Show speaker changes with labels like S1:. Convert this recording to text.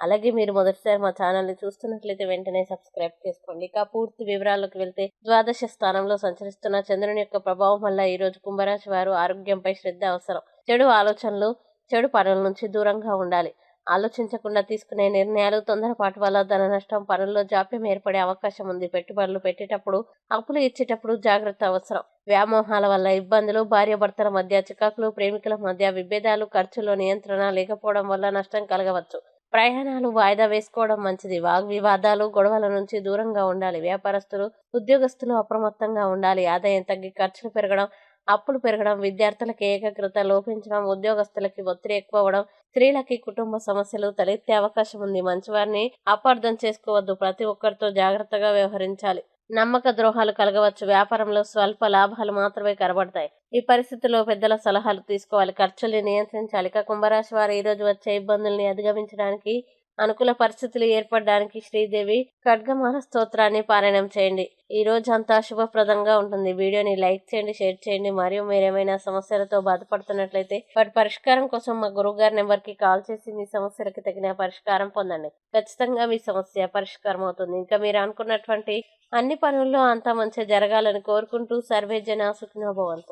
S1: అలాగే మీరు మొదటిసారి మా ఛానల్ని చూస్తున్నట్లయితే వెంటనే సబ్స్క్రైబ్ చేసుకోండి. ఇక పూర్తి వివరాల్లోకి వెళ్తే ద్వాదశ స్థానంలో సంచరిస్తున్న చంద్రుని యొక్క ప్రభావం వల్ల ఈరోజు కుంభరాశి వారు ఆరోగ్యంపై శ్రద్ధ అవసరం. చెడు ఆలోచనలు చెడు పనుల నుంచి దూరంగా ఉండాలి. ఆలోచించకుండా తీసుకునే నిర్ణయాలు తొందరపాటు వల్ల ధన నష్టం పనుల్లో జాప్యం ఏర్పడే అవకాశం ఉంది. పెట్టుబడులు పెట్టేటప్పుడు అప్పులు ఇచ్చేటప్పుడు జాగ్రత్త అవసరం. వ్యామోహాల వల్ల ఇబ్బందులు భార్యాభర్తల మధ్య చికాకులు ప్రేమికుల మధ్య విభేదాలు ఖర్చులో నియంత్రణ లేకపోవడం వల్ల నష్టం కలగవచ్చు. ప్రయాణాలు వాయిదా వేసుకోవడం మంచిది. వాగ్వివాదాలు గొడవల నుంచి దూరంగా ఉండాలి. వ్యాపారస్తులు ఉద్యోగస్తులు అప్రమత్తంగా ఉండాలి. ఆదాయం తగ్గి ఖర్చులు పెరగడం అప్పులు పెరగడం విద్యార్థులకి ఏకాగ్రత లోపించడం ఉద్యోగస్తులకి ఒత్తిడి ఎక్కువ అవ్వడం స్త్రీలకి కుటుంబ సమస్యలు తలెత్తే అవకాశం ఉంది. మంచివారిని అపార్థం చేసుకోవద్దు. ప్రతి ఒక్కరితో జాగ్రత్తగా వ్యవహరించాలి. నమ్మక ద్రోహాలు కలగవచ్చు. వ్యాపారంలో స్వల్ప లాభాలు మాత్రమే కనబడతాయి. ఈ పరిస్థితుల్లో పెద్దల సలహాలు తీసుకోవాలి. ఖర్చుల్ని నియంత్రించాలి. ఇక కుంభరాశి వారు ఈరోజు వచ్చే ఇబ్బందుల్ని అధిగమించడానికి అనుకూల పరిస్థితులు ఏర్పడడానికి శ్రీదేవి ఖడ్గమాల స్తోత్రాన్ని పారాయణం చేయండి. ఈ రోజు అంతా శుభప్రదంగా ఉంటుంది. వీడియోని లైక్ చేయండి షేర్ చేయండి. మరియు మీరేమైనా సమస్యలతో బాధపడుతున్నట్లయితే వాటి పరిష్కారం కోసం మా గురువు గారి కాల్ చేసి మీ సమస్యలకు తగిన పరిష్కారం పొందండి. ఖచ్చితంగా మీ సమస్య పరిష్కారం అవుతుంది. ఇంకా మీరు అనుకున్నటువంటి అన్ని పనుల్లో అంతా మంచి జరగాలని కోరుకుంటూ సర్వే జన సుఖినోభవంతు